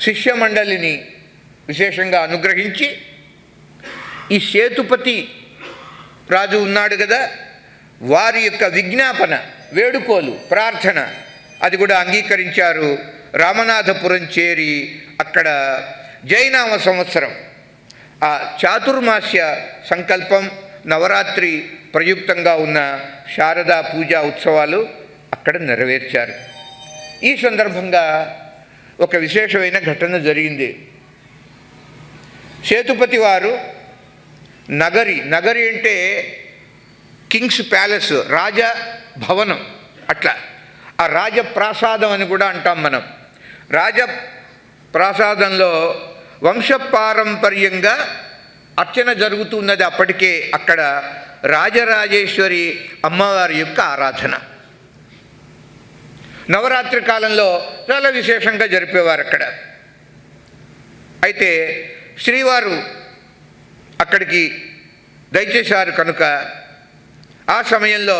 శిష్యమండలిని విశేషంగా అనుగ్రహించి ఈ సేతుపతి రాజు ఉన్నాడు కదా వారి యొక్క విజ్ఞాపన వేడుకోలు ప్రార్థన అది కూడా అంగీకరించారు. రామనాథపురం చేరి అక్కడ జైనామ సంవత్సరం ఆ చాతుర్మాస్య సంకల్పం నవరాత్రి ప్రయుక్తంగా ఉన్న శారదా పూజా ఉత్సవాలు అక్కడ నెరవేర్చారు. ఈ సందర్భంగా ఒక విశేషమైన ఘటన జరిగింది. సేతుపతి వారు నగరి నగరి అంటే కింగ్స్ ప్యాలెస్ రాజ భవనం అట్లా. ఆ రాజప్రాసాదం అని కూడా అంటాం మనం. రాజ ప్రాసాదంలో వంశపారంపర్యంగా అర్చన జరుగుతున్నది అప్పటికే అక్కడ రాజరాజేశ్వరి అమ్మవారి యొక్క ఆరాధన. నవరాత్రి కాలంలో చాలా విశేషంగా జరిపేవారు అక్కడ. అయితే శ్రీవారు అక్కడికి దయచేశారు కనుక ఆ సమయంలో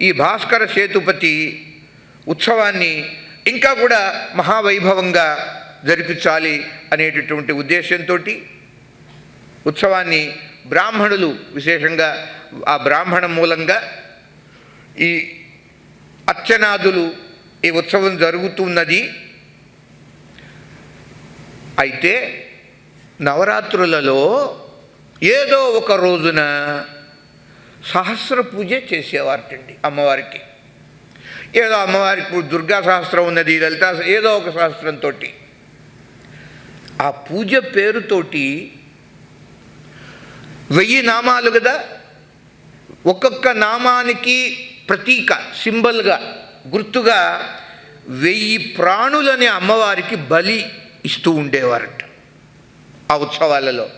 ఈ భాస్కర సేతుపతి ఉత్సవాన్ని ఇంకా కూడా మహావైభవంగా జరిపించాలి అనేటటువంటి ఉద్దేశంతో ఉత్సవాన్ని బ్రాహ్మణులు విశేషంగా ఆ బ్రాహ్మణ మూలంగా ఈ అర్చనాదులు ఈ ఉత్సవం జరుగుతున్నది. అయితే నవరాత్రులలో ఏదో ఒక రోజున సహస్ర పూజ చేసేవారటండి అమ్మవారికి. ఏదో అమ్మవారికి ఇప్పుడు దుర్గా సహస్రం ఉన్నది లలిత ఏదో ఒక సహస్రంతో ఆ పూజ పేరుతోటి వెయ్యి నామాలు కదా ఒక్కొక్క నామానికి ప్రతీక సింబల్గా. గుర్తుగా వెయ్యి ప్రాణులని అమ్మవారికి బలి ఇస్తూ ఉండేవారట ఆ ఉత్సవాలలో.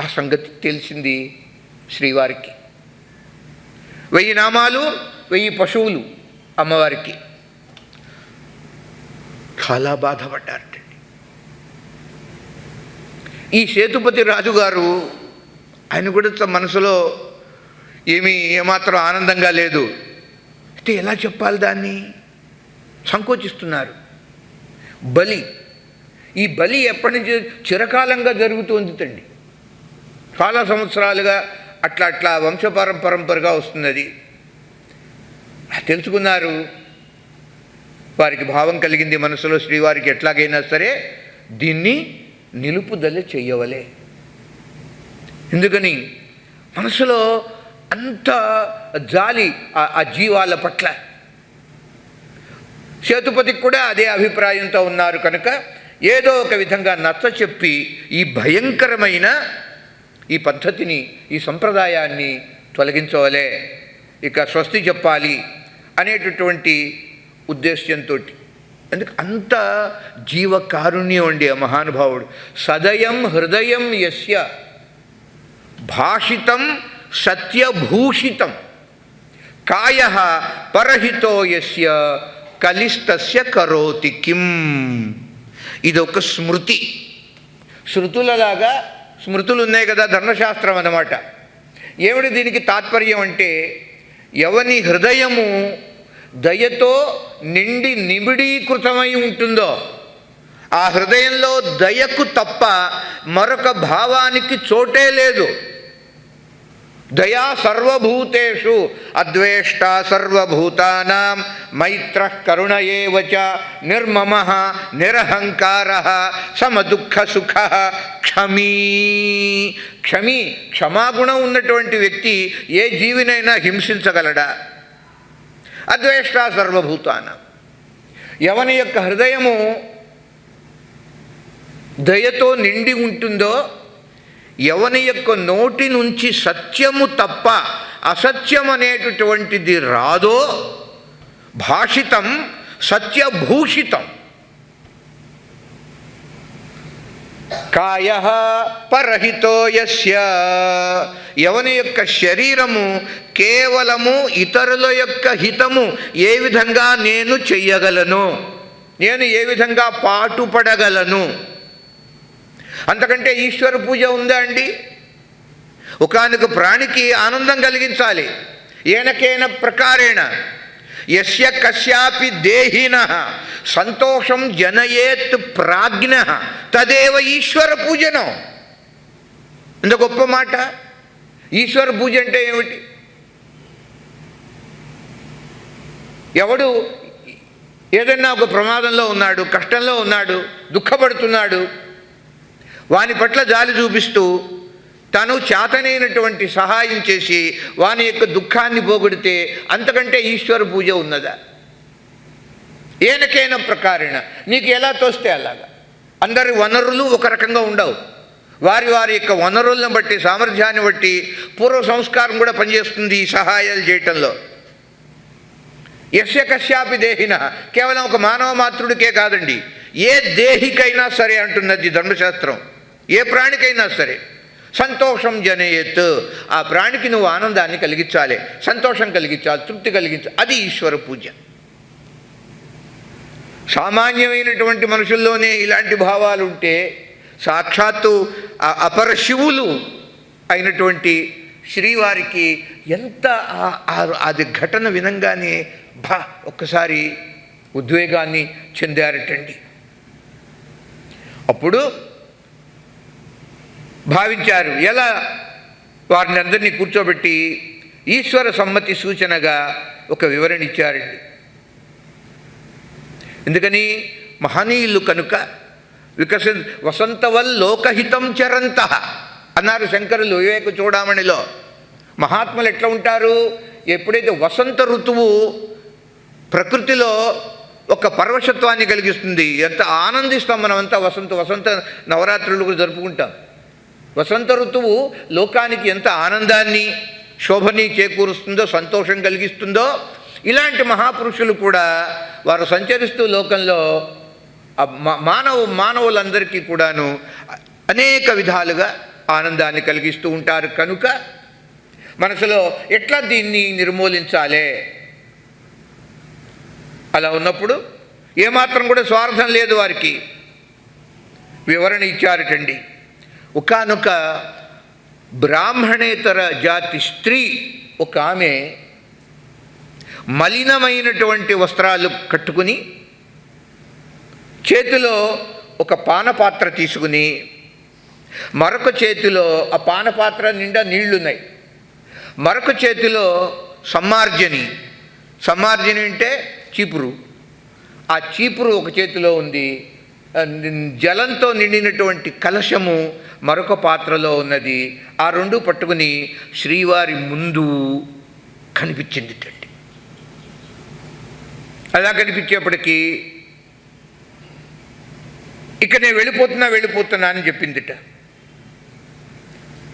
ఆ సంగతి తెలిసింది శ్రీవారికి. వెయ్యి నామాలు వెయ్యి పశువులు అమ్మవారికి. చాలా బాధపడ్డారటండి ఈ సేతుపతి రాజుగారు ఆయన కూడా మనసులో ఏమీ ఏమాత్రం ఆనందంగా లేదు. అయితే ఎలా చెప్పాలి దాన్ని? సంకోచిస్తున్నారు. బలి. ఈ బలి ఎప్పటి నుంచి చిరకాలంగా జరుగుతుంది తండి చాలా సంవత్సరాలుగా అట్లా అట్లా వంశపరంపరంపరగా వస్తున్నది. తెలుసుకున్నారు. వారికి భావం కలిగింది మనసులో శ్రీవారికి ఎట్లాగైనా సరే దీన్ని నిలుపుదల చెయ్యవలే ఎందుకని? మనసులో అంత జాలి ఆ- జీవాల పట్ల. సేతుపతికి కూడా అదే అభిప్రాయంతో ఉన్నారు కనుక ఏదో ఒక విధంగా నచ్చ చెప్పి ఈ భయంకరమైన ఈ పద్ధతిని ఈ సంప్రదాయాన్ని తొలగించవలే ఇక స్వస్తి చెప్పాలి అనేటటువంటి ఉద్దేశ్యంతో ఎందుకు అంత జీవకారుణ్యం అండి ఆ మహానుభావుడు. సదయం హృదయం యస్య భాషితం సత్యభూషితం. కాయ పరహితో యస్య కలిస్తస్య కరోతి కిం. ఇదొక స్మృతి. శృతులలాగా స్మృతులు ఉన్నాయి కదా ధర్మశాస్త్రం అన్నమాట. ఏమిటి దీనికి తాత్పర్యం అంటే ఎవని హృదయము దయతో నిండి నిబిడీకృతమై ఉంటుందో ఆ హృదయంలో దయకు తప్ప మరొక భావానికి చోటే లేదు. దయా సర్వభూతేషు అద్వేష్ట సర్వభూతానాం మైత్ర కరుణ ఏవచ నిర్మమ నిరహంకార సమదుఃఖ సుఖ క్షమీ. క్షమీ క్షమాగుణం ఉన్నటువంటి వ్యక్తి ఏ జీవినైనా హింసించగలడా? అద్వేష్ట సర్వభూతానాం. ఎవని యొక్క హృదయము దయతో నిండి ఉంటుందో ఎవని యొక్క నోటి నుంచి సత్యము తప్ప అసత్యం అనేటటువంటిది రాదో భాషితం సత్యభూషితం. కాయ పరహితో యస్య. ఎవని యొక్క శరీరము కేవలము ఇతరుల యొక్క హితము ఏ విధంగా నేను చెయ్యగలను? నేను ఏ విధంగా పాటుపడగలను? అంతకంటే ఈశ్వర పూజ ఉందా అండి? ఒకనొక ప్రాణికి ఆనందం కలిగించాలి. ఏనకేన ప్రకారేణ. ఎస్య కశ్యాపి దేహిన. సంతోషం జనయేత్ ప్రాజ్ఞ. తదేవ ఈశ్వర పూజనం. ఇంత గొప్ప మాట. ఈశ్వర పూజ అంటే ఏమిటి? ఎవడు ఏదన్నా ఒక ప్రమాదంలో ఉన్నాడు కష్టంలో ఉన్నాడు దుఃఖపడుతున్నాడు వాని పట్ల జాలి చూపిస్తూ తను చేతనైనటువంటి సహాయం చేసి వాని యొక్క దుఃఖాన్ని పోగొడితే అంతకంటే ఈశ్వర పూజ ఉన్నదా? ఏనకైన ప్రకారేణ. నీకు ఎలా తోస్తే అలాగా? అందరి వనరులు ఒక రకంగా ఉండవు. వారి వారి యొక్క వనరులను బట్టి సామర్థ్యాన్ని బట్టి పూర్వ సంస్కారం కూడా పనిచేస్తుంది ఈ సహాయాలు చేయటంలో. యస్య కశ్యాపి దేహిన. కేవలం ఒక మానవ మాతృడికే కాదండి. ఏ దేహికైనా సరే అంటున్నది ధర్మశాస్త్రం. ఏ ప్రాణికైనా సరే సంతోషం జనయత్. ఆ ప్రాణికి నువ్వు ఆనందాన్ని కలిగించాలి సంతోషం కలిగించాలి తృప్తి కలిగించాలి అది ఈశ్వర పూజ. సామాన్యమైనటువంటి మనుషుల్లోనే ఇలాంటి భావాలు ఉంటే సాక్షాత్తు అపర శివులు అయినటువంటి శ్రీవారికి ఎంత అది ఘటన వినంగానే భా ఒక్కసారి ఉద్వేగాన్ని చెందారటండి. అప్పుడు భావించారు. ఎలా? వారిని అందరినీ కూర్చోబెట్టి ఈశ్వర సమ్మతి సూచనగా ఒక వివరణ ఇచ్చారండి ఎందుకని? మహనీయులు కనుక వికస వసంతవల్ లోకహితం చరంత అన్నారు శంకరులు వివేక చూడామణిలో. మహాత్ములు ఎట్లా ఉంటారు? ఎప్పుడైతే వసంత ఋతువు ప్రకృతిలో ఒక పరవశత్వాన్ని కలిగిస్తుంది ఎంత ఆనందిస్తాం మనమంతా వసంత వసంత నవరాత్రులు కూడా జరుపుకుంటాం. వసంత ఋతువు లోకానికి ఎంత ఆనందాన్ని శోభని చేకూరుస్తుందో సంతోషం కలిగిస్తుందో ఇలాంటి మహాపురుషులు కూడా వారు సంచరిస్తూ లోకంలో మా- మానవ మానవులందరికీ కూడాను అనేక విధాలుగా ఆనందాన్ని కలిగిస్తూ ఉంటారు. కనుక మనసులో ఎట్లా దీన్ని నిర్మూలించాలే? అలా ఉన్నప్పుడు ఏమాత్రం కూడా స్వార్థం లేదు వారికి. వివరణ ఇచ్చారటండి. ఒకనొక బ్రాహ్మణేతర జాతి స్త్రీ ఒక ఆమె మలినమైనటువంటి వస్త్రాలు కట్టుకుని చేతిలో ఒక పానపాత్ర తీసుకుని మరొక చేతిలో ఆ పానపాత్ర నిండా నీళ్ళున్నాయి. మరొక చేతిలో సమ్మార్జని. సమ్మార్జని అంటే చీపురు. ఆ చీపురు ఒక చేతిలో ఉంది. జలంతో నిండినటువంటి కలశము మరొక పాత్రలో ఉన్నది. ఆ రెండు పట్టుకుని శ్రీవారి ముందు కనిపించింది అలా కనిపించేప్పటికీ ఇక నేను వెళ్ళిపోతున్నా వెళ్ళిపోతున్నా అని చెప్పిందిట.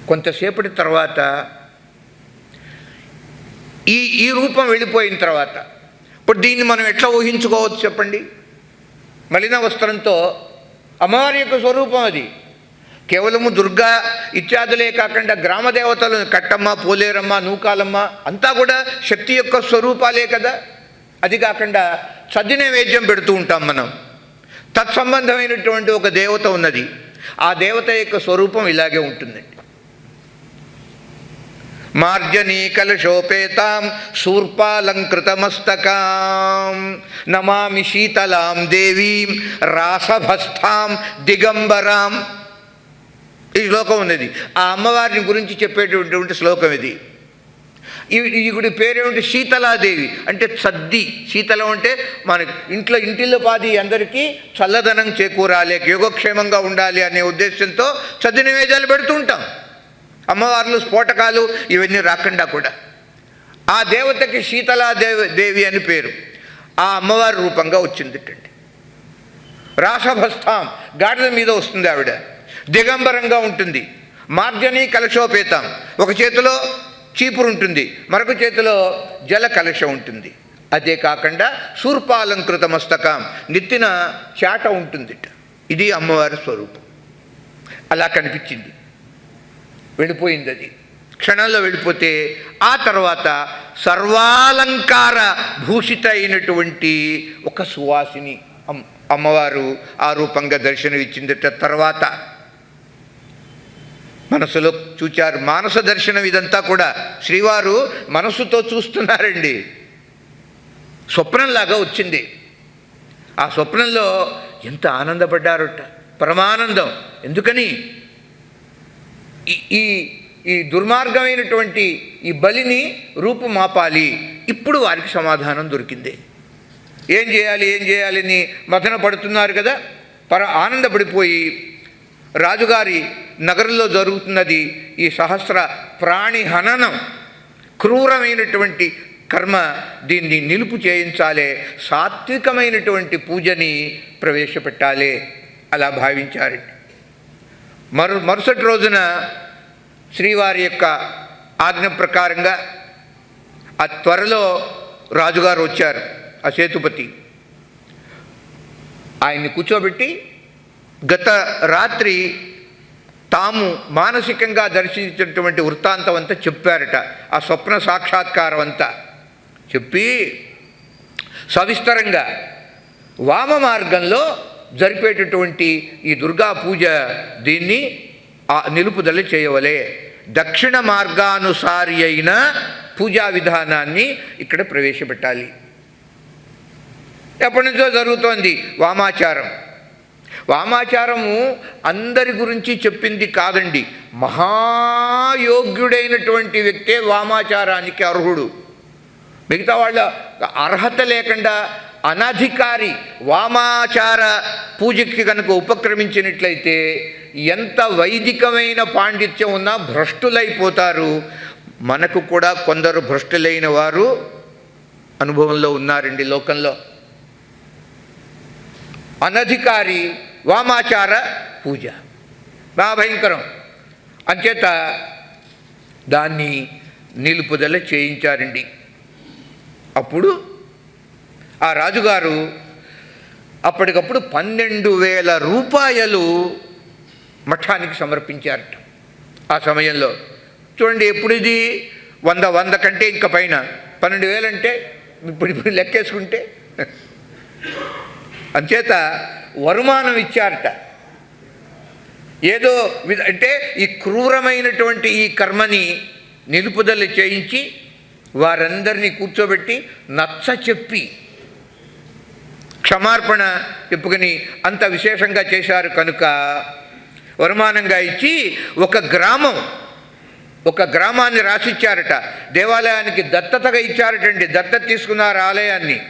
కొంతసేపటి తర్వాత ఈ ఈ రూపం వెళ్ళిపోయిన తర్వాత ఇప్పుడు దీన్ని మనం ఎట్లా ఊహించుకోవచ్చు చెప్పండి? మలిన వస్త్రంతో అమ్మవారి యొక్క స్వరూపం అది. కేవలము దుర్గా ఇత్యాదులే కాకుండా గ్రామదేవతలు కట్టమ్మ పోలేరమ్మ నూకాలమ్మ అంతా కూడా శక్తి యొక్క స్వరూపాలే కదా. అది కాకుండా సద్ది వేద్యం పెడుతూ ఉంటాం మనం. తత్సంబంధమైనటువంటి ఒక దేవత ఉన్నది. ఆ దేవత యొక్క స్వరూపం ఇలాగే ఉంటుందండి మార్జనీ కలశోపేతాం శూర్పాలంకృతమస్తకాం నమామి శీతలాం దేవీం రాసభస్థాం దిగంబరాం. ఈ శ్లోకం ఉన్నది. ఆ అమ్మవారిని గురించి చెప్పేటటువంటి శ్లోకం ఇది. ఈ- ఈవిడి పేరేమిటి? శీతలాదేవి. అంటే సద్ది. శీతలం అంటే మన ఇంట్లో ఇంటిల్లో పాది అందరికీ చల్లదనం చేకూరాలి యోగక్షేమంగా ఉండాలి అనే ఉద్దేశంతో సద్ది నివేదాలు పెడుతూ ఉంటాం. అమ్మవార్లు స్ఫోటకాలు ఇవన్నీ రాకుండా కూడా. ఆ దేవతకి శీతలాదేవి దేవి అని పేరు. ఆ అమ్మవారి రూపంగా వచ్చిందిటండి. రాసభస్థాం. గాడిద మీద వస్తుంది ఆవిడ. దిగంబరంగా ఉంటుంది. మార్జని కలశోపేతం. ఒక చేతిలో చీపురు ఉంటుంది. మరొక చేతిలో జల కలశం ఉంటుంది. అదే కాకుండా శూర్పాలంకృత మస్తకం నెత్తిన చాట ఉంటుంది ఇది అమ్మవారి స్వరూపం. అలా కనిపించింది. వెళ్ళిపోయింది అది క్షణంలో వెళ్ళిపోతే ఆ తర్వాత సర్వాలంకార భూషిత అయినటువంటి ఒక సువాసిని అమ్- అమ్మవారు ఆ రూపంగా దర్శనమిచ్చిందట. తర్వాత మనసులో చూచారు. మానస దర్శనం ఇదంతా కూడా శ్రీవారు మనసుతో చూస్తున్నారండి. స్వప్నంలాగా వచ్చింది. ఆ స్వప్నంలో ఎంత ఆనందపడ్డారట. పరమానందం. ఎందుకని? ఈ ఈ ఈ దుర్మార్గమైనటువంటి ఈ బలిని రూపుమాపాలి. ఇప్పుడు వారికి సమాధానం దొరికింది. ఏం చేయాలి ఏం చేయాలి అని మదన పడుతున్నారు కదా? పర ఆనందపడిపోయి రాజుగారి నగరంలో జరుగుతున్నది ఈ సహస్ర ప్రాణి హననం. క్రూరమైనటువంటి కర్మ దీన్ని నిలుపు చేయించాలి సాత్వికమైనటువంటి పూజని ప్రవేశపెట్టాలి అలా భావించారు. మరు మరుసటి రోజున శ్రీవారి యొక్క ఆజ్ఞ ప్రకారంగా ఆ త్వరలో రాజుగారు వచ్చారు ఆ సేతుపతి. ఆయన్ని కూర్చోబెట్టి గత రాత్రి తాము మానసికంగా దర్శించినటువంటి వృత్తాంతం అంతా చెప్పారట ఆ స్వప్న సాక్షాత్కారం అంతా. చెప్పి సవిస్తరంగా వామ మార్గంలో జరిపేటటువంటి ఈ దుర్గా పూజ దీన్ని ఆ నిలుపుదల చేయవలే. దక్షిణ మార్గానుసారి అయిన పూజా విధానాన్ని ఇక్కడ ప్రవేశపెట్టాలి. ఎప్పటి నుంచో జరుగుతోంది వామాచారం. వామాచారము అందరి గురించి చెప్పింది కాదండి. మహాయోగ్యుడైనటువంటి వ్యక్తే వామాచారానికి అర్హుడు. మిగతా వాళ్ళ అర్హత లేకుండా అనధికారి వామాచార పూజకి కనుక ఉపక్రమించినట్లయితే ఎంత వైదికమైన పాండిత్యం ఉన్నా భ్రష్టులైపోతారు. మనకు కూడా కొందరు భ్రష్టులైన వారు అనుభవంలో ఉన్నారండి లోకంలో. అనధికారి వామాచార పూజ. బాగా భయంకరం. అంచేత దాన్ని నిలుపుదల చేయించారండి. అప్పుడు ఆ రాజుగారు అప్పటికప్పుడు పన్నెండు వేల రూపాయలు మఠానికి సమర్పించారట. ఆ సమయంలో చూడండి ఎప్పుడు ఇది వంద వంద కంటే ఇంకా పైన. పన్నెండు వేలంటే ఇప్పుడు ఇప్పుడు లెక్కేసుకుంటే. అంచేత వరుమానం ఇచ్చారట ఏదో అంటే ఈ క్రూరమైనటువంటి ఈ కర్మని నిలుపుదల చేయించి వారందరినీ కూర్చోబెట్టి నచ్చ చెప్పి క్షమార్పణ చెప్పుకొని అంత విశేషంగా చేశారు కనుక వరుమానంగా ఇచ్చి ఒక గ్రామం ఒక గ్రామాన్ని రాసిచ్చారట. దేవాలయానికి దత్తతగా ఇచ్చారటండి. దత్తత తీసుకున్నారు ఆలయాన్ని.